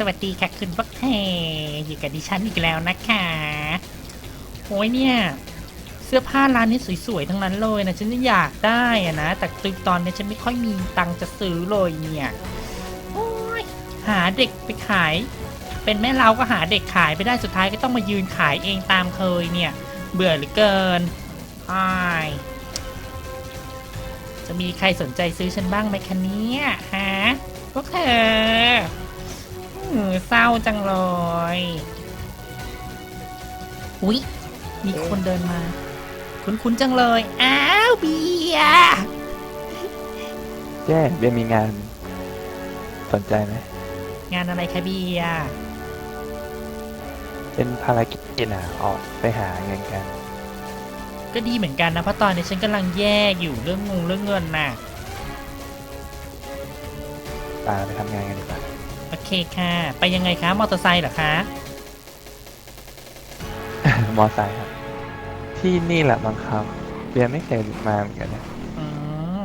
สวัสดีค่ะคุณพวกเธออยู่กับดิฉันอีกแล้วนะคะโอ้ยเนี่ย เสื้อผ้าร้านนี้สวยๆ ทั้งนั้นเลยนะ ฉันอยากได้อะนะ แต่ตึกตอนนี้ฉันไม่ค่อยมีตังค์จะซื้อเลยเนี่ยโอ้ยหาเด็กไปขาย เป็นแม่เราก็หาเด็กขายไปได้สุดท้ายก็ต้องมายืนขายเองตามเคยเนี่ย เบื่อเหลือเกินอ้ายจะมีใครสนใจซื้อฉันบ้างไหมคะเนี่ยฮะพวกเธอ เศร้าจังเลย อุ๊ย มีคนเดินมา คุ้นๆจังเลย อ้าวเบียร์แจ้เบียร์มีงาน สนใจไหม งานอะไรคะเบียร์เป็นภารกิจนะออกไปหาเงินกัน ก็ดีเหมือนกันนะ เพราะตอนนี้ฉันกำลังแย่อยู่เรื่องงงเรื่องเงินน่ะ ตาไปทำงานกันดีกว่า โอเคค่ะ ไปยังไงคะมอเตอร์ไซค์เหรอคะมอไซค์ครับ ที่นี่แหละบางครับเบียร์ไม่เคยมาเหมือนกันนะอืม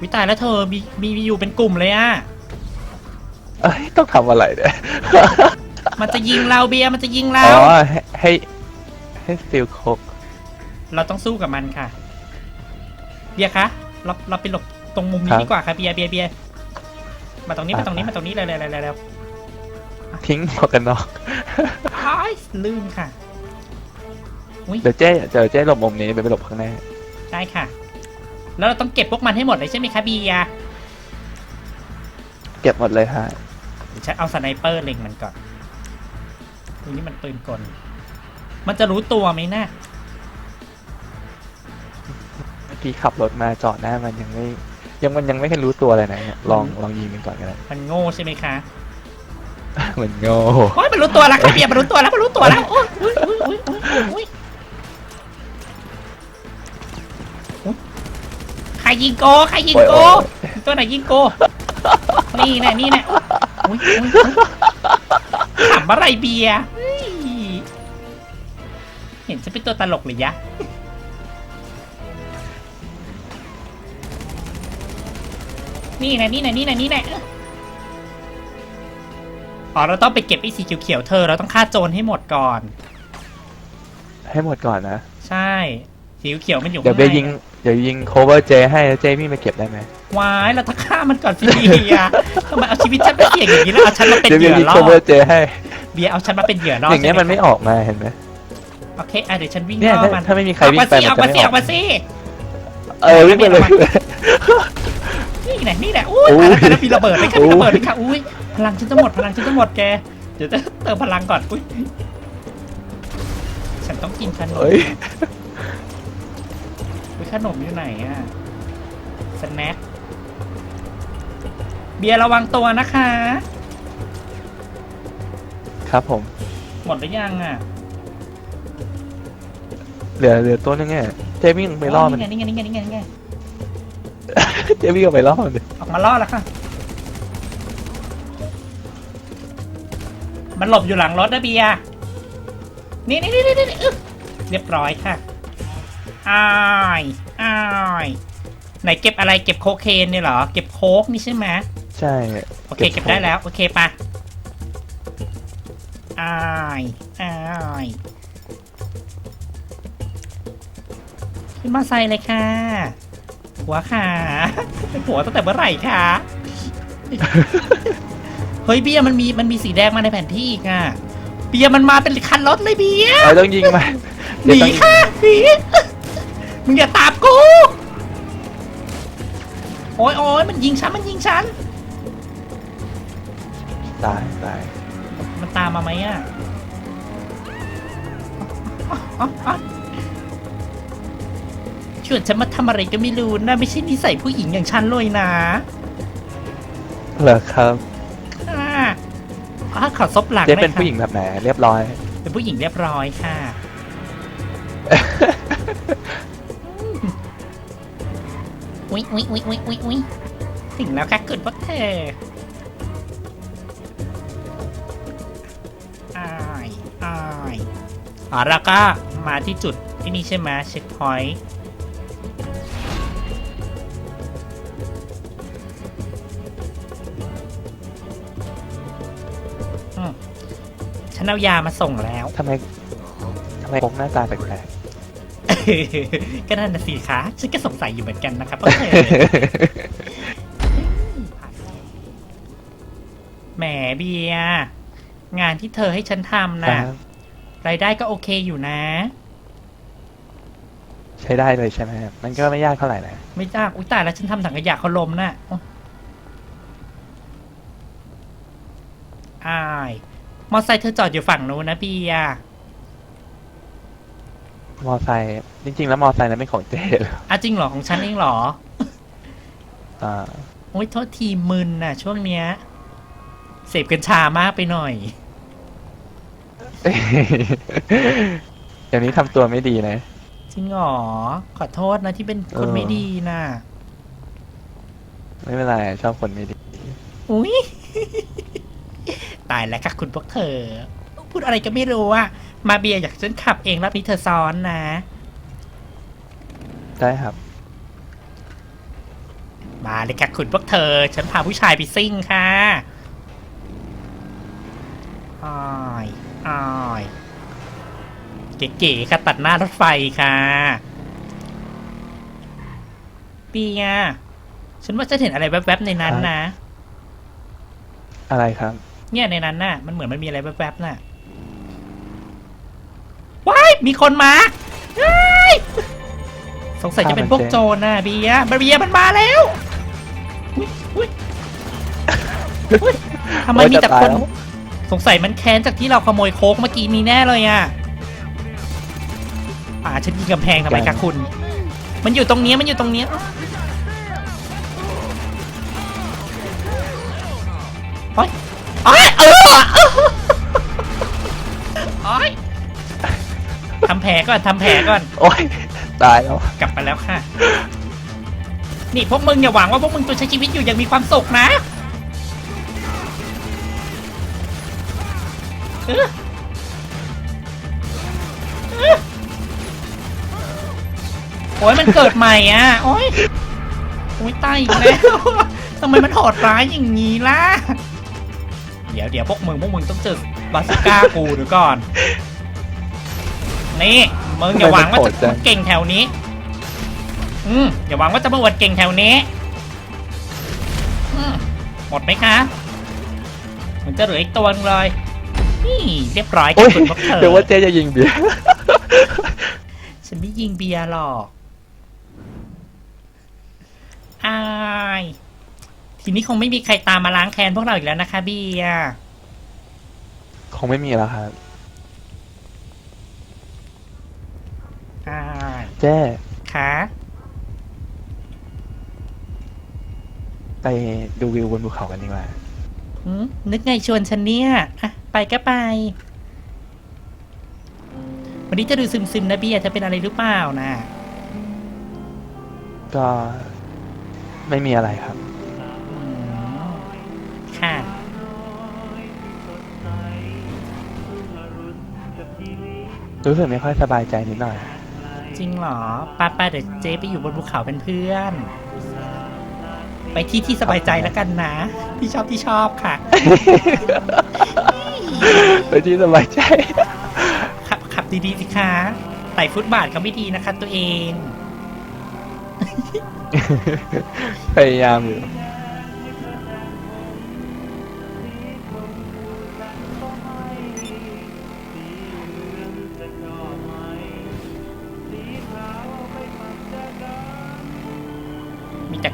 วิตายแล้วเธอมีมีมีอยู่เป็นกลุ่มเลยอะเอ้ยต้องทำอะไรเนี่ยมันจะยิงเราเบียร์มันจะยิงอ๋เราอให้ให้ให้ฟิลโคกเราต้องสู้กับมันค่ะเบียร์คะเราเราไปหลบ ตรงมุมนี้ดีกว่าค่ะเบียร์เบียร์เบียร์มาตรงนี้มาตรงนี้มาตรงนี้เลยเลยเลยเลยเลยทิ้งหมวกกันน็อกอ้ายลื่นค่ะอุ้ยเดี๋ยวเจ๊เดี๋ยวเจ๊หลบมุมนี้เบียร์ไปหลบข้างหน้าได้ค่ะ แล้วเราต้องเก็บพวกมันให้หมดเลยใช่ไหมคะเบียร์เก็บหมดเลยฮะเดี๋ยวฉันเอาสไนเปอร์เล็งมันก่อนตรงนี้มันปืนกล มันจะรู้ตัวไหมนะเมื่อกี้ขับรถมาจอดหน้ามันยังไม่ ยังมันยังไม่เคยรู้ตัวเลยนะเนี่ยลองลองยิงมันก่อนกันนะมันโง่ใช่ไหมคะเหมือนโง่โอ้ยมันรู้ตัวแล้วค่ะเบียร์มันรู้ตัวแล้วมันรู้ตัวแล้วโอ้ยอุ้ยอุ้ยอุ้ยอุ้ยอุ้ยอุ๊ยใครยิงโกใครยิงโอ้ยโกโอ้ยตัวไหนยิงโกนี่แน่นี่แน่อุ๊ยอุ๊ยอุ๊ยขำอะไรเบียร์เฮ้ยเห็นฉันเป็นตัวตลกหรือยะ นี่แน่นี่แน่นี่แน่นี่แน่อ๋อเราต้องไปเก็บไอ้สีเขียวๆเธอ เราต้องฆ่าโจรให้หมดก่อน ให้หมดก่อนนะ ใช่สีเขียวๆมันอยู่เดี๋ยวข้างเบียร์ยิงในเดี๋ยวยิงโคเวอร์เจให้แล้วเจมี่มาเก็บได้ไหมวายเราต้องฆ่ามันก่อนสิเบียร์ทำไมเอาชีวิตฉันไปเสี่ยงอย่างนี้แล้วเอาฉันมาเป็นเดี๋ยวเหเบียยื่ร์อยิงล่อโคเวอร์เจให้เบียร์เอาฉันมาเป็นเหยื่อล่ออย่างเงี้ยใช่มันไหไม่ออกมาเห็นไหมโอเคอะเดี๋ยวฉันวิ่งเนี่ยล่อมันถ้าไม่มีใครวิ่งไปออกมัมานสิจะออกไม่มาสิออออกกมาสิเออวิ่งไปเลย นี่แหละนี่แหละอุ้ยโอ้ยตายแล้วมีระเบิดเลยค่ะโอ้มียระเบิดเลยค่ะอุ้ยพลังฉันจะหมดพลังฉันจะหมดแกเดี๋ยวจะเติมพลังก่อนอุ้ยฉันต้องกินขนมเฮ้ยอุ้ยขนมอยู่ไหนอะสแน็คเบียร์ระวังตัวนะคะ ครับผม หมดหรือยังอะเหลือเหลือตัวนึงไงเจวิ่งไปล่อมัน นี่ไงนี่ไงนี่ไงนี่ไงนี่ไง เจวิ่งไปล่อมันดิออกมาล่อแล้วค่ะ มันหลบอยู่หลังรถนะเบียร์นี่นี่นี่นี่นี่อึ๊บเรียบร้อยค่ะอ้ายอ้ายไหนเก็บอะไรเก็บโคเคนเนี่ยเหรอ เก็บโคกนี่ใช่ไหมใช่โอเคเก็บได้แล้ว โอเคปะอ้ายอ้ายขึ้นมาใส่เลยค่ะ หัวขาเป็นหัวตั้งแต่เมื่อไหร่คะเฮ้ยเบียร์มันมีมันมีสีแดงมาในแผนที่อีกอะเบียร์มันมาเป็นคันรถเลยเบียร์เออต้องยิงมาหเดี๋ยวนีต้องยิงค่ะหนีมึงอย่าตามกูโอ้ยโอ้ยมันยิงฉันมันยิงฉันตายตายมันตามมาไหมอะอ๋ออ๋ออ๋อ ชวนฉันมาทำอะไรก็ไม่รู้นะ ไม่ใช่นิสัยผู้หญิงอย่างฉันเลยนะเหรอครับค่ะอะขอซบหลังเจ๊หน่อยเป็นค่ะผู้หญิงแบบไหนเรียบร้อย เป็นผู้หญิงเรียบร้อยค่ะ อุ๊ยอุ๊ยอุ๊ยอุ๊ยอุ๊ยอุ๊ยถึงแล้วค่ะคุณพวกเธออายอายอ๋อแล้วก็มาที่จุดที่นี่ใช่ไหมเช็คพอยต์ ฉันเอายามาส่งแล้ว ทำไมทำไมพกหน้าตาแปลกก็นั่นนะสิคะฉันก็สงสัยอยู่เหมือนกันนะครับพวกเธอแหมเบียร์งานที่เธอให้ฉันทำๆนะครับรายได้ก็โอเคอยู่นะ ใช้ได้เลยใช่ไหมครับมันก็ไม่ยากเท่าไหร่นะ ไม่จ้าอุ้ยตายแล้วฉันทำถังขยะเขาล้มน่ะโอ๊ยอาย มอไซค์เธอจอดอยู่ฝั่งนู้นนะเบียร์มอไซค์จริง ๆ แล้วมอไซค์นั้นเป็นของเจ๊เหรออะจริงเหรอของฉันเองเหรอ อ่าโอ้ยโทษทีมึนน่ะ ช่วงเนี้ยเสพกัญชามากไปหน่อยเดี๋ยวนี้ทำตัวไม่ดีนะ จริงเหรอขอโทษนะที่เป็นคนเออ ไม่ดีน่ะ ไม่เป็นไรชอบคนไม่ดี อุ้ย ตายแล้วค่ะคุณพวกเธอ พูดอะไรก็ไม่รู้อะมาเบียร์อยากฉันขับเองรอบนี้เธอซ้อนนะ ได้ครับ มาเลยค่ะคุณพวกเธอ ฉันพาผู้ชายไปซิ่งค่ะอ้ายอ้ายเก๋ๆค่ะตัดหน้ารถไฟค่ะเปียฉันว่าจะเห็นอะไรแวบๆในนั้นนะ อะไรครับ เนี่ยในนั้นน่ะ มันเหมือนมันมีอะไรแวบๆน่ะว้ายมีคนมาว้ายสงสัยจะเป็นพวกโจรน่ะเบียร์เบียร์มันมาแล้วอุ๊ยอุ๊ยอุ๊ยทำไมมีแต่คน โอ๊ยจะตายแล้ว สงสัยมันแค้นจากที่เราขโมยโค้กเมื่อกี้นี้แน่เลยอะป่าฉันยิงกำแพงทำไมคะคุณ มันอยู่ตรงเนี้ยมันอยู่ตรงเนี้ย อ๊ยโอ๊ยเออโอ๊ยทำแผลก่อนทำแผลก่อน โอ๊ยตายแล้ว กลับมาแล้วค่ะ นี่พวกมึงอย่าหวังว่าพวกมึงจะใช้ชีวิตอยู่อย่างมีความสุขนะเออเออโอ้ยมันเกิดใหม่อะ โอ้ยโอ้ยตายอีกแล้วทำไมมันโหดร้ายอย่างนี้ล่ะ เดี๋ยวเดี๋ยวพวกมึงพวกมึงต้องเจอบาสก้ากูเดี๋ยวก่อน นี่มึงอย่าหวังว่าจะเก่งแถวนี้ อืมอย่าหวังว่าจะมาอวดเก่งแถวนี้อืมหมดไหมคะ มันจะเหลืออีกตัวหนึงเลยนี่เรียบร้อยกัโอ๊บยคุณพวกเธอเดี๋ยวว่าเจ๊จะยิงเบียร์ฉันไม่ยิงเบียร์หรอกอาย ทีนี้คงไม่มีใครตามมาล้างแค้นพวกเราอีกแล้วนะคะเบียร์คงไม่มีแล้วครับอายเจ๊คะไปดูวิวบนภูเขากันดีกว่าหืมนึกไงชวนฉันเนี่ยอะไปก็ไป วันนี้จะดูซึมๆนะเบียร์เธอเป็นอะไรหรือเปล่านะ ก็ไม่มีอะไรครับ รู้สึกไม่ค่อยสบายใจนิดหน่อย จริงเหรอป้าป้าเดี๋ยวเจ๊ไปอยู่บนภูเขาเป็นเพื่อน ไปที่ที่สบายใจแล้วกันนะพี่ชอบที่ชอบค่ะ ไปที่สบายใจ ขับขับดีๆสิคะไต่ฟุตบาทเขาไม่ดีนะคะ ตัวเอง พยายามอยู่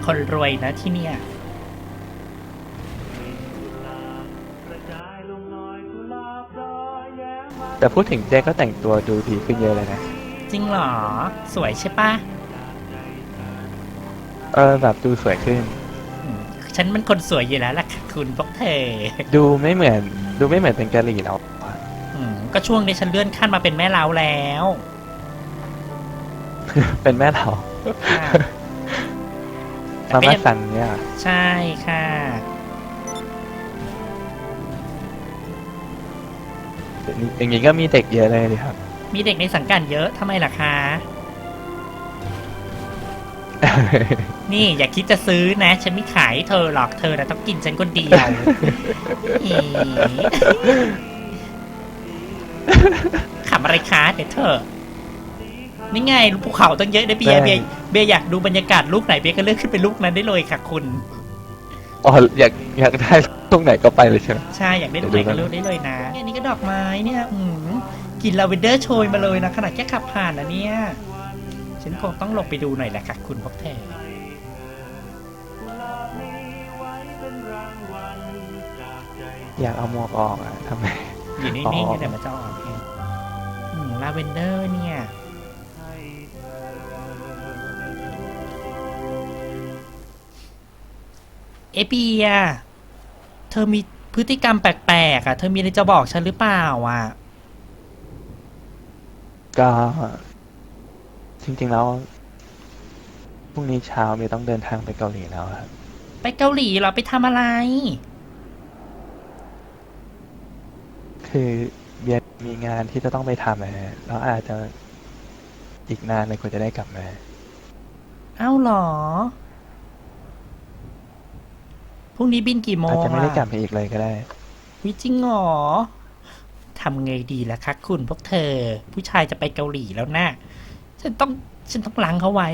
คนรวยนะที่เนี่ยแต่พูดถึงเจ๊ก็แต่งตัวดูดีขึ้นเยอะเลยนะ จริงเหรอ สวยใช่ปะเออแบบดูสวยขึ้นอืมฉันมันคนสวยอยู่แล้วล่ะค่ะคุณพวกเธอ ดูไม่เหมือน ดูไม่เหมือนเป็นกะหรี่แล้วอะอืมก็ช่วงนี้ฉันเลื่อนขั้นมาเป็นแม่เล้าแล้ว เป็นแม่เรา ค่ะแต่มาก็ม่ายังสันเนี่ยใช่ค่ะ อย่างนี้ก็มีเด็กเยอะเลยดิครับ มีเด็กในสังกัดเยอะทำไมล่ะคะ นี่อย่าคิดจะซื้อนะ ฉันไม่ขายให้เธอหรอกเธอนะต้องกินฉันคนเดียวอีขำอะไรคะเดี๋ยวเธอะนี่ไงภูเขาตั้งเยอะนะเบียร์ใช่เบียร์ เบียร์อยากดูบรรยากาศลูกไหนเบียร์ก็เลือกขึ้นไปลูกนั้นได้เลยค่ะคุณ อ๋ออยากอยากได้ตรงไหนก็ไปเลยใช่ไหม ใช่ อยากได้ลูกไหนก็เลือกได้เลยนะอันนี้ก็ดอกไม้เนี่ยอืมกลินลาเวนเดอร์โชยมาเลยนะขนาดแค่ขับผ่านนะเนี่ย ฉันคงต้องลงไปดูหน่อยแหละค่ะคุณพวกเธออยากเอาหมวกออกอะทำไมอยู่นิ่อ๋งๆอก็เดี๋ยวมันจะออกเองอืมลาเวนเดอร์เนี่ย เอเปียเธอมีพฤติกรรมแปลกๆอะ เธอมีอะไรจะบอกฉันหรือเปล่าอะ ก็จริงๆแล้วพรุ่งนี้เช้าเมย์ต้องเดินทางไปเกาหลีแล้วครับ ไปเกาหลีเหรอไปทำอะไร คือเบียร์มีงานที่จะต้องไปทำนะฮะแล้วอาจจะอีกนานเลยกว่าจะได้กลับมา เอ้าเหรอ พรุ่งนี้บินกี่โมอาจงจะไม่ได้ล่ะกลับมาอีกเลยก็ได้ วิจริงเหรอทำไงดีล่ะคะคุณพวกเธอ ผู้ชายจะไปเกาหลีแล้วนะฉันต้องฉันต้องล้างเขาไว้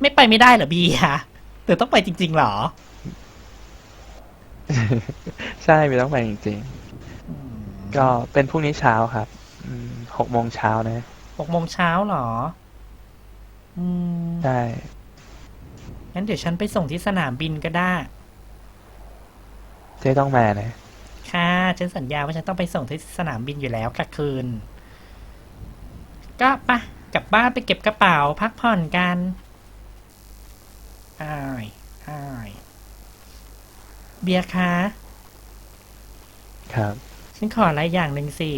ไม่ไปไม่ได้เหรอบีอะเธอต้องไปจริง ๆ เหรอ ใช่เมย์ต้องไปจริง ๆ ก็เป็นพรุ่งนี้เช้าครับอืมหกโมงเช้านะหกโมงเช้าเหรอ อืมใช่งั้นเดี๋ยวฉันไปส่งที่สนามบินก็ได้ เจ๊ต้องมานะค่ะฉันสัญญาว่าฉันต้องไปส่งที่สนามบินอยู่แล้วค่ะคืน ก็ไปะกลับบ้านไปเก็บกระเป๋าพักผ่อนกันอ้ายอ้ายเบียร์คะครับ ฉันขออะไรอย่างหนึ่งสิ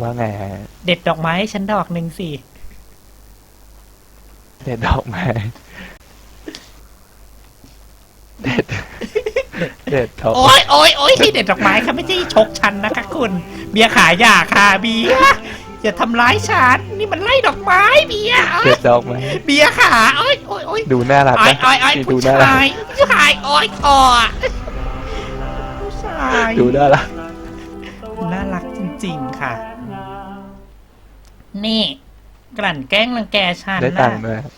ว่าไงฮะเด็ดดอกไม้ให้ฉันดอกหนึ่งสิ เด็ดดอกไม้ เด็ด เด็ดดอกโอ้ยโอ้ยโอ้ยเด็ดดอกไม้ค่ะไม่ใช่ชกฉันนะคะคุณ เบียร์ขาอย่าค่ะเบียร์อย่าทำร้ายฉันนี่มันไล่ดอกไม้เบียร์เอ้เด็ยดดอกไม้เบียร์ขาโอ้ยโอ้ยโอ้ยดูน่ารักโอ้ยนะโอ้ยโอ้ยนี่ดูผู้น่ารักชายผู้ชายโอ้ยคอผู้ชายดูน่ารักน่ารักจริง ๆค่ะ นี่ กลั่นแกล้งรังแกฉันได้นะตังค์ด้วยครับ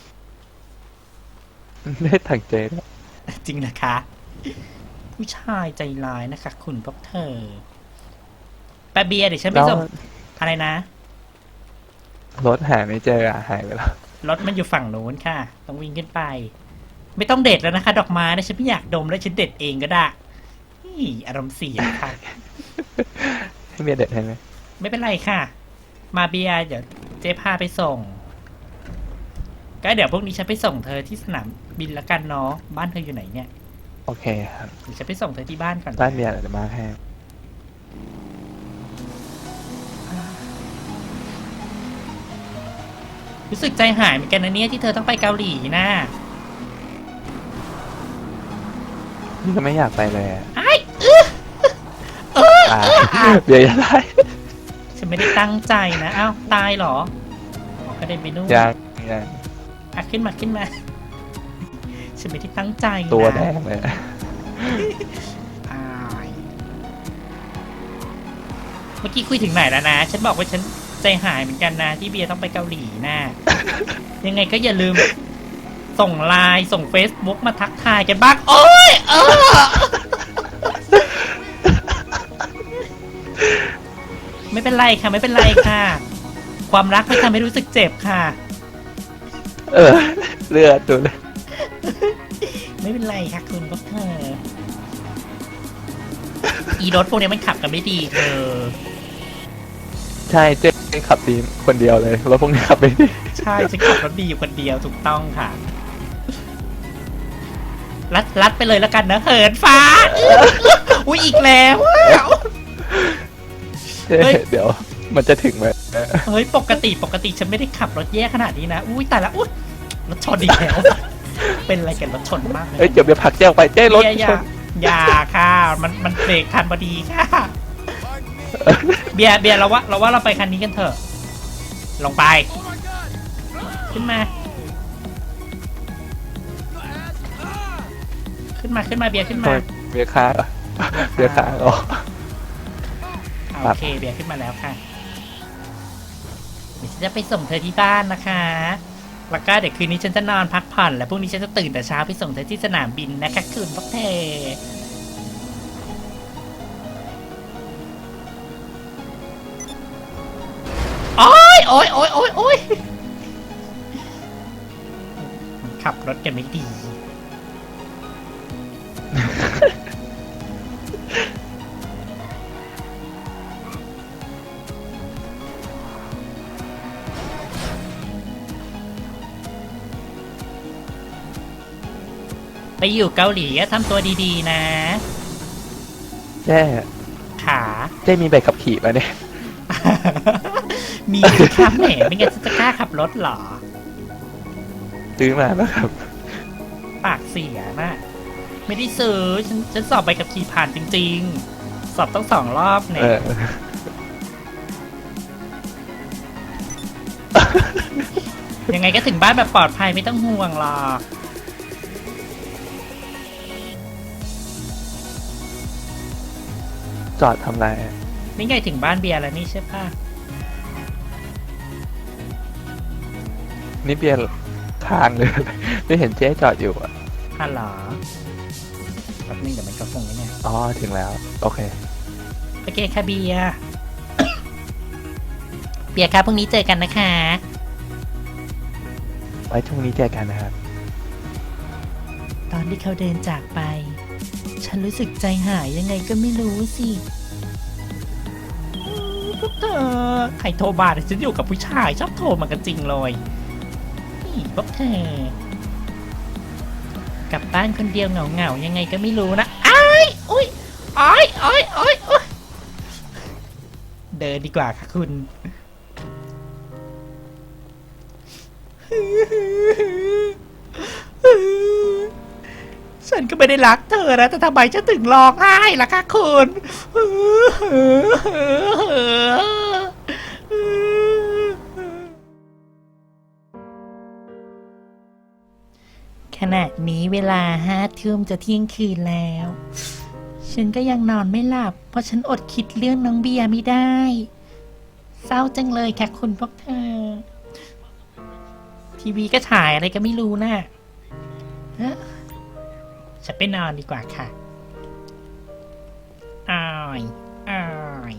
ได้ตังค์เจ๊ด้วย จริงนะคะ ผู้ชายใจร้ายนะคะ คุณพวกเธอแปะเบียร์เดี๋ยวฉันไปแล้วส่งอะไรนะ รถหาไม่เจออะหายไปแล้ว รถมันอยู่ฝั่งนู้นค่ะ ต้องวิ่งขึ้นไป ไม่ต้องเด็ดแล้วนะคะ ดอกไม้นะฉันไม่อยากดมแล้วฉันเด็ดเองก็ได้นี่อารมณ์เสียค่ะ ให้เมียเด็ดให้ไหมไม่เป็นไรค่ะ มาเบียร์เดี๋ยวเจ๊พาไปส่ง ก็เดี๋ยวพวกนี้ฉันไปส่งเธอที่สนามบินละกันเนาะบ้านเธออยู่ไหนเนี่ยโอเคครับเดี๋ยวฉันไปส่งเธอที่บ้านก่อนบ้านเมียเดี๋ยวมาให้รู้สึกใจหายเหมือนกันนะเนี่ยที่เธอต้องไปเกาหลีนะนี่ก็ไม่อยากไปเลยอะไอ้อื้อเออตายเบียร์จะได้ฉันไม่ได้ตั้งใจนะอ้าวตายเหรออ๋อกระเด็นไปนู่น ยังยัง อะขึ้นมาขึ้นมา ฉันไม่ได้ตั้งใจนะตัวแดงเลยอายเมื่อกี้คุยถึงไหนแล้วนะ ฉันบอกว่าฉันใจหายเหมือนกันนะ ที่เบียร์ต้องไปเกาหลีนะยังไงก็อย่าลืม ส่งไลน์ส่ง Facebook มาทักทายกันบ้าง โอ้ยเออไม่เป็นไรค่ะ ไม่เป็นไรค่ะ ความรักไม่ทำให้รู้สึกเจ็บค่ะ เออ เลือดตัวเลยไม่เป็นไรค่ะคุณพวกเธอ อีรถพวกนี้มันขับกันไม่ดีเธอ ใช่เจ๊ขับดีคนเดียวเลยรถพวกนี้ขับไม่ดีใช่ฉันขับรถดีอยู่คนเดียวถูกต้องค่ะลัดลัดไปเลยแล้วกันนะเหินฟ้า อุ้ยอีกแล้วอะเจ๊เฮ้ย เดี๋ยว มันจะถึงไหม เฮ้ย ปกติปกติฉันไม่ได้ขับรถแย่ขนาดนี้นะ อุ้ยแต่ละอุ้ยรถชนอีกแล้ว เป็นอะไรกันรถชนมากเลเอ้ยยเดี๋ยวเดี๋ยวผลักเจ๊ออกไปเจ๊รถเบียร์อชย่านอย่าค่ะ มันมันเบรกทันพอดีค่ะ เบียร์เบียร์เราว่าเราว่าเราไปคันนี้กันเถอะ ลงไป ขึ้นมา ขึ้นมาขึ้นมาเบียร์ขึ้นโทมาษเบียร์ค้างเหรอเบียร์ค้างเหรออโอเคเบียร์ขึ้นมาแล้วค่ะเดี๋ยวฉัน จะไปส่งเธอที่บ้านนะคะ แล้วก็เดี๋ยวคืนนี้ฉันจะนอนพักผ่อนแล้วพรุ่งนี้ฉันจะตื่นแต่เช้าไปส่งเธอที่สนามบินนะคะคืนพวกเธอโอ้ยโอ้ยโอ้ยโอ้ยโอ้ยขับรถกันไม่ดี ไปอยู่เกาหลีก็ทำตัวดีๆ นะเจ๊ขาเจ๊มีใบขับขี่มาเนี่ย มีข้ามแหนไม่งั้นฉันจะกล้าขับรถเหรอ ซื้อมาแล้วครับ ปากเสียนะไม่ได้ซื้อฉันฉันสอบไปกับขี่ผ่านจริง ๆ สอบต้องสองรอบเนี่เอยอยังไงก็ถึงบ้านแบบปลอดภัยไม่ต้องห่วงหรอก จอดทำไรอะนี่ไงถึงบ้านเบียร์แล้วนี่ใช่ปะนี่เบียร์ทางเลย ไม่เห็นเจ๊จอดอยู่อะฮัลโหลแป๊บนึงเดี๋ยวมันก็คงไว้เนี่ยอ๋อถึงแล้ว โอเค โอเคค่ะเบียร์ เบียร์ครับพรุ่งนี้เจอกันนะคะ ไว้พรุ่งนี้เจอกันนะครับ ตอนที่เขาเดินจากไป ฉันรู้สึกใจหายยังไงก็ไม่รู้สิพวกเธอใครโทรมาเนี่ยฉันอยู่กับผู้ชายชอบโทรมากันจริงเลยนี่พวกเธอกลับบ้านคนเดียวเหงาๆยังไงก็ไม่รู้นะอ้ายอุ้ยอ้ายอ้ายอ้ายอ้ยเดินดีกว่าค่ะคุณฉั นก็ไม่ได้รักเธอนะแต่ทำไมฉันถึงร้องไห้ล่ะคะคุณขณะนี้เวลาห้าทุ่มจะเที่ยงคืนแล้ว ฉันก็ยังนอนไม่หลับ เพราะฉันอดคิดเรื่องน้องเบียร์ไม่ได้ เศร้าจังเลยค่ะคุณพวกเธอ ทีวีก็ฉายอะไรก็ไม่รู้นะ่ะเอ๊ะ ฉันไปนอนดีกว่าค่ะอายอาย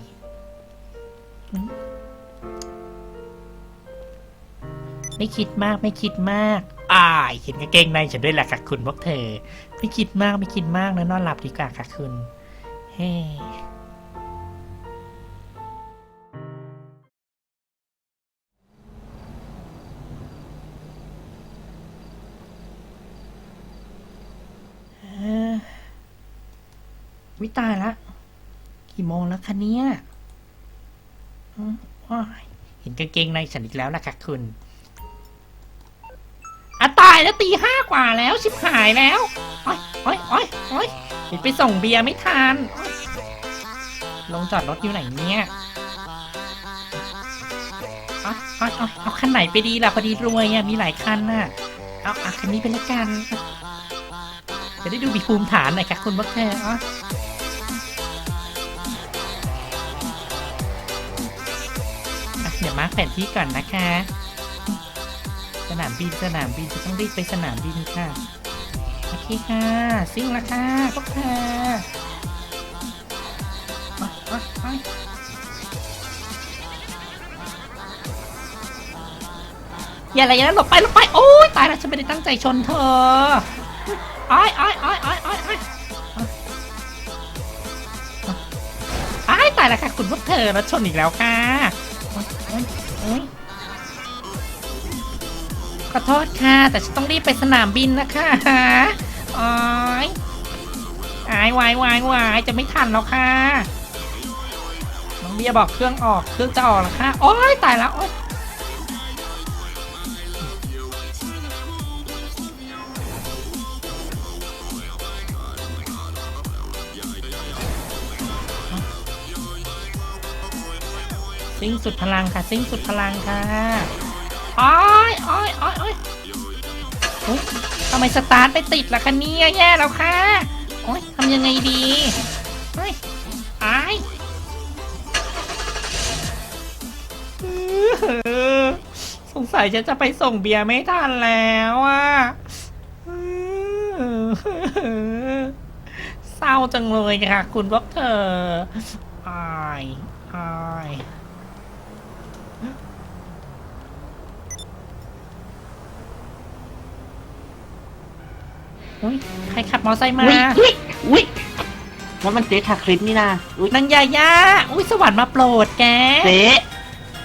ไม่คิดมากไม่คิดมากอายเห็นกางเกงในฉันด้วยแหละค่ะคุณพวกเธอ ไม่คิดมากไม่คิดมากนะนอนหลับดีกว่าค่ะคุณเฮ้ วิตายละ กี่โมงแล้วคะเนี่ยเห็นกางเกงในฉันอีกแล้วนะคะคุณอะตายแล้วตีห้ากว่าแล้ว ชิบหายแล้วโอ้ยโอ้ยโอ้ยโอ้ยไปส่งเบียร์ไม่ทันลงจอดรถอยู่ไหนเนี่ยเอาเอาเอาเอาคันไหนไปดีล่ะพอดีรวยอะมีหลายคันน่ะ เอาอะคันนี้ไปละกัน จะได้ดูมีภูมิฐานหน่อยค่ะคุณพวกเธออ๋ออ่ มาร์คแผนที่ก่อนนะคะ สนามบินสนามบินจะต้องรีบไปสนามบินค่ะ โอเคค่ะ ซิ่งละค่ะพวกเธอไปไปอย่าอะไรอย่างนั้นหลบไปหลบไป โอ้ยตายแล้วฉันไม่ได้ตั้งใจชนเธออ้ายอ้ายอ้ายอ้ายอ้ายอ้ายอ้ายตายแล้วค่ะ คุณพวกเธอรถชนอีกแล้วค่ะ ขอโทษค่ะ แต่ฉันต้องรีบไปสนามบินนะคะอ้ายอายวายวายวายจะไม่ทันแล้วค่ะ น้องเบียบอกเครื่องออกเครื่องจะออกแล้วค่ะ โอ๊ยตายแล้วโอ๊ยซิ่งสุดพลังค่ะซิ่งสุดพลังค่ะ อ้อยอ้อยอ้อยอ้อยโอ๊ยทำไมสตาร์ทไม่ติดล่ะคะเนี่ยแย่แล้วค่ะ โอ๊ยทำยังไงดีเฮ้ยอ้ายสงสัยฉันจะไปส่งเบียร์ไม่ทันแล้วอะเศร้าจังเลยค่ะ คุณพวกเธออายอาย อุ๊ยใครขับมอไซค์มา อุ้ยอุ้ยอุ้ยแล้วมันเจ๊ชาคริสนี่นะอุ้ยนางยาย่าอุ้ยสวรรค์มาโปรดแกเจ๊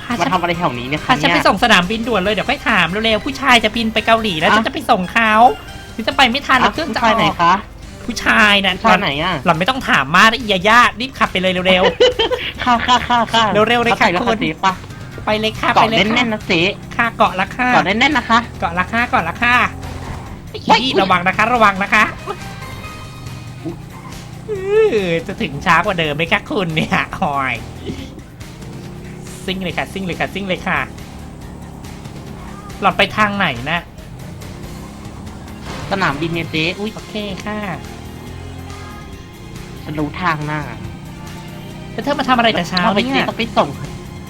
พามาฉันทำอะไรแถวนี้เนี่ยพาคะฉันเนี่ไปยส่งสนามบินด่วนเลยเดี๋ยวค่อยถามเร็วๆผู้ชายจะบินไปเกาหลีแล้วอะฉันจะไปส่งเขาฉันจะไปไม่ทันแล้วเครื่องผู้จะชายอไหนอกคะผู้ชายน่ะผู้ชายไหนอะหล่อนไม่ต้องถามมากนะอียาย่ารีบขับไปเลยเร็ว ค่ะค่ะค่ะค่ะเร็วๆเลยข้าใจแล้วค่ะคุค่ะณ เจ๊ปะๆไปเลยค่ะไปเกาะเลยแน่ค่ะนๆนะเจ๊ค่ะเกาะละค่ะเกาะแน่นๆนะคะ เกาะละค่ะเกาะละค่ะ ไว้อีระวังนะคะ ระวังนะคะเออจะถึงช้ากว่าเดิมไหมคะคุณเนี่ยหอยซิ่งเลยค่ะซิ่งเลยค่ะซิ่งเลยค่ะ หล่อนไปทางไหนนะ สนามบินเนี่ยเจ๊อุ้ยโอเคค่ะฉันรู้ทางหน้าแล้วเธอมาทำอะไรแต่เช้าทำไมเนี่เจ๊ยต้องไปส่ง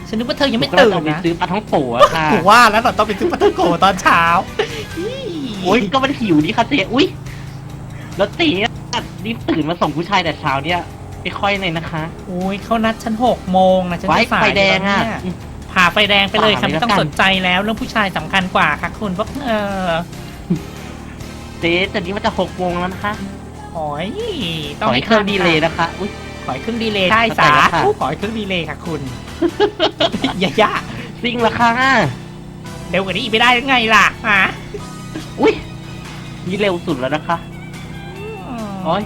ฉันนึกว่าเธอยังไม่หกำลัตื่นจะไปนะซื้อปลาท้องโกะค่ะถูกว่าแล้วเราต้องไปซื้อปลาท่องโกตอนเช้าอุ้ ยก็มันหิวนี่ค่ะเจ๊อุ้ยแล้วเจ๊รีบตื่นมาส่งผู้ชายแต่เช้าเนี่ยไม่ค่อยเลยนะคะโอ้ยเขานัดฉันหกโมงนะฉันไว้จะสายไฟแดงอะ แล้วเนี่ยผ่าไฟแดงไปเลยค่ะผ่าเลยไม่ต้องแล้วกัน สนใจแล้วเรื่องผู้ชายสำคัญกว่าค่ะคุณพวกเออเจ๊แต่นี้มันจะหกโมงแล้วนะคะโอ้ยขอให้เครื่องดีเลยนะคะ อุ้ย ขอให้เครื่องดีเลยใช่เข้าสาใจแล้วค่ะ ธุขอให้เครื่องดีเลยค่ะคุณอย่าย่าซิ่งละค่ะเร็วกว่านี้อีกไม่ได้ยังไงล่ะฮะ อุ้ยนี่เร็วสุดแล้วนะคะโอ้ย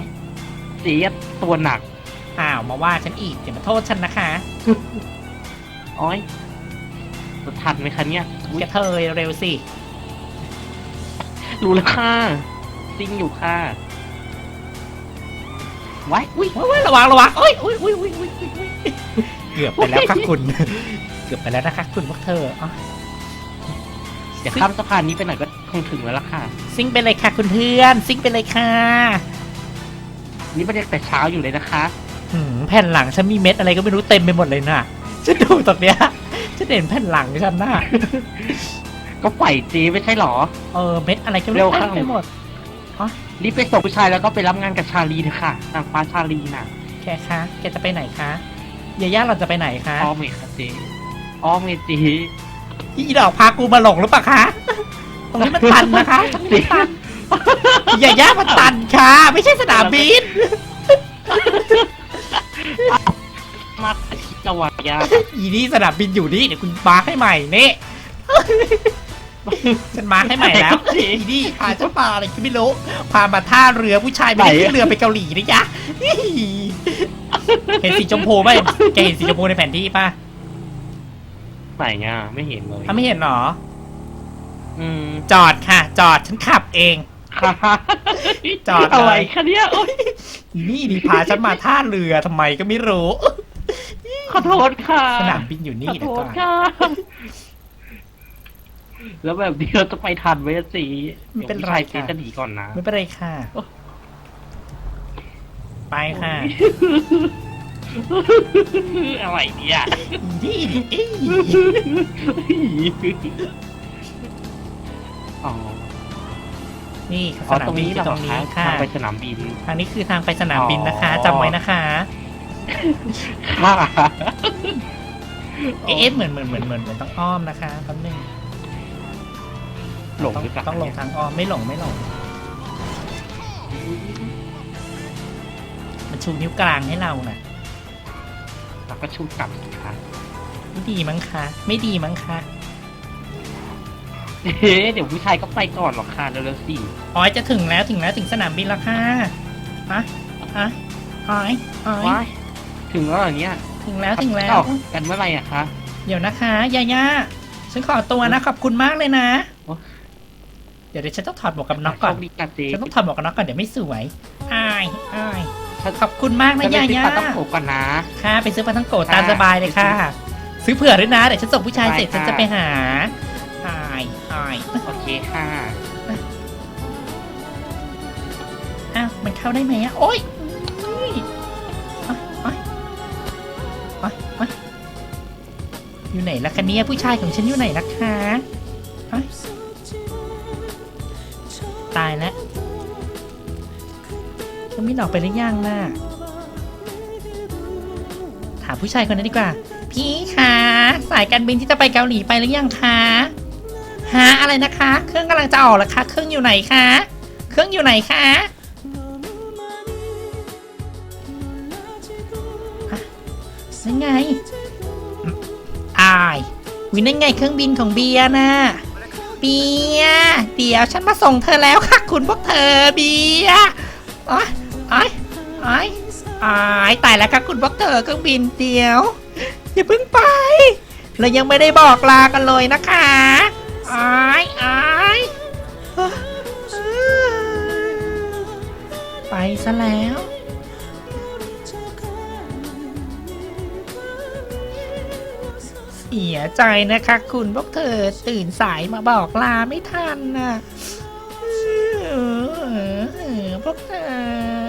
เสียตัวหนักอ้าวมาว่าฉันอีกอย่ามาโทษฉันนะคะโอ้ยจะทันไหมคะเนี่ยอุ๊ยกระเทยเร็วสิรู้แล้วค่ะซิ่งอยู่ค่ะไว้อุ้ยโอ้ยระวังระวังโอ้ยโอ้ยโอ้ยโอ้ยโอ้ยโอ้ยโอ้ยเกือบไปแล้วค่ะคุณ เกือบไปแล้วนะคะคุณพวกเธออ๋อเดี๋ยวข้ามสะพานนี้ไปหน่อยก็ คงถึงแล้วล่ะค่ะ ซิ่งไปเลยค่ะคุณเพื่อน ซิ่งไปเลยค่ะ นี่ไม่ได้แต่เช้าอยู่เลยนะคะ หืมแผ่นหลังฉันมีเม็ดอะไรก็ไม่รู้เต็มไปหมดเลยน่ะฉันดูตรงเนี้ยฉันเห็นแผ่นหลังฉันน่ะก็ปล่อยเจ๊ไม่ใช่หรอ เออเม็ดอะไรก็ไม่เร็รู้วเต็เข้ามไปหมดรีบไปส่งผู้ชายแล้วก็ไปรับงานกับชาลีเถอะค่ะนางฟ้าชาลีน่ะแกคะแกจะไปไหนคะยาย่าเราจะไปไหนคะอ้อมเมค่ะเจ๊อ้อมเมเจ๊อีดอกพากูมาหลงหรือเปล่าคะ ตรงนี้มันตันนะคะตรงนี้มันตันยาย่ามันตันค่ะ ไม่ใช่สนามบินมาคิดจะวางยาอีนี่สนามบินอยู่นี่เดี๋ยวคุณมาร์คให้ใหม่นี่ฉันมาร์คให้ใหม่แล้วอีนี่พาฉันมาอะไรก็ไม่รู้พามาท่าเรือผู้ชายไม่ได้ขึ้นเรือไปเกาหลีนะจ๊ะเห็นสีชมพูไหมแกเห็นสีชมพูในแผนที่ป่ะไหนอะไม่เห็นเลยถ้าไม่เห็นหรอ อืม จอดค่ะ จอดฉันขับเองค่ะจอดเลย อะไรคะเนี่ยโอ๊ยอีนี่นี่พาฉันมาท่าเรือทำไมก็ไม่รู้ ขอโทษค่ะสนามบินอยู่นี่ขอเดี๋ยโทวก่ษอนค่ะแล้วแบบนี้เราจะไปทันไหมอะสิไม่เป็นไรดี๋ยวผู้ชายค่ะเจ๊จะหนีก่อนนะ ไม่เป็นไรค่ะไปค่ะอะไรเนี่ยอีนี่อี อ๋อนี่สอ๋อนาตมรงบินนี้อยู่เราตรงนี้ทาค่ะงไปสนามบิน ทางนี้คือทางไปสนามบินนะคะอ๋อ จำไว้นะคะ ค่ะเอ๊ะเหมือนเหมือนเหมือนเหมือนเหมือนต้องอ้อมนะคะแป๊บนึงหลงต้องหรือเปล่าต้องลงทางอ้อมไม่หลงไม่หลง มันชูนิ้วกลางให้เราน่ะเราก็ชูกลับสิคะไม่ดีมั้งคะ ไม่ดีมั้งคะ เอ๊ะเดี๋ยวผู้ชายก็ไปก่อนหรอกค่ะเร็วๆสิอ๋อยจะถึงแล้วถึงแล้วถึงสนามบินแล้วค่ะอะอะอ๋อยอ๋อยว้ายถึงแล้วเหรอเนี่ยถึงแล้วถึงแล้ว ออกกันเมื่อไหร่อะคะ เดี๋ยวนะคะยาย่าฉันขอตัวนะขอบคุณมากเลยนะ โอ๊ยเดี๋ยวเดี๋ยวฉันต้องถอดหมวกกันน็อกก่อน โชคดีค่ะเจ๊ฉันต้องถอดหมวกกันน็อกก่อนเดี๋ยวไม่สวยอายอายฉันขอบคุณมากนะฉันไปยาซื้อย่าปลาต้องโกะก่อนนะ ค่ะไปซื้อปลาทั้งโกะค่ะตามสบายเลยค่ะ ซื้อเผื่อด้วยนะเดี๋ยวฉันส่งผู้ชายเสร็จได้ฉันค่ะ จะไปหาอายอายโอเคค่ะอ้าวมันเข้าได้ไหมอะโอ๊ยอยอยอยอยู่ไหนล่ะคะเนี่ยผู้ชายของฉันอยู่ไหนล่ะคะตายแล้วเครื่องบินออกไปหรือยังน่ะ ถามผู้ชายคนนั้นดีกว่า พี่คะสายการบินที่จะไปเกาหลีไปหรือยังคะ ฮะอะไรนะคะ เครื่องกำลังจะออกแล้วคะ เครื่องอยู่ไหนคะ เครื่องอยู่ไหนคะะนั่นไง อายวินั่นไงเครื่องบินของเบียร์นะเบียร์เดี๋ยวฉันมาส่งเธอแล้วค่ะ คุณพวกเธอเบียร์อ๋อยอ๋อยอ๋ออายตายแล้วค่ะคุณพวกเธอเครื่องบินเดียวอย่าเพิ่งไปเรายังไม่ได้บอกลากันเลยนะคะ อายอายไปซะแล้ว เสียใจนะคะคุณพวกเธอตื่นสายมาบอกลาไม่ทันน่ะพวกเธอ